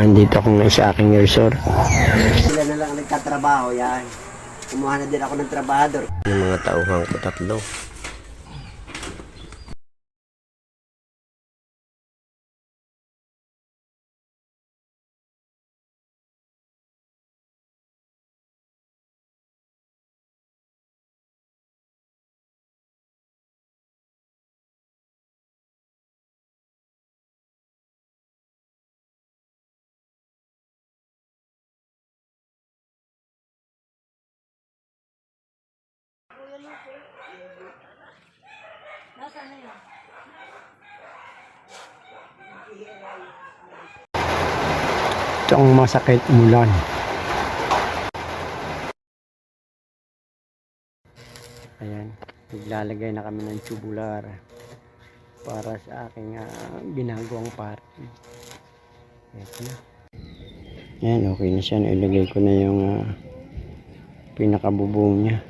Andito ako ngayon sa aking resort. Sila na lang ang nagtatrabaho yan. Kumuha na din ako ng trabahador. Yung mga tauhan ko tatlo. Ito ang masakit umulan. Ayan, naglalagay na kami ng tubular para sa aking ah, ginagawang party. Ito na. Ayan, okay na siya. Nailagay ko na yung ah, pinakabubong niya.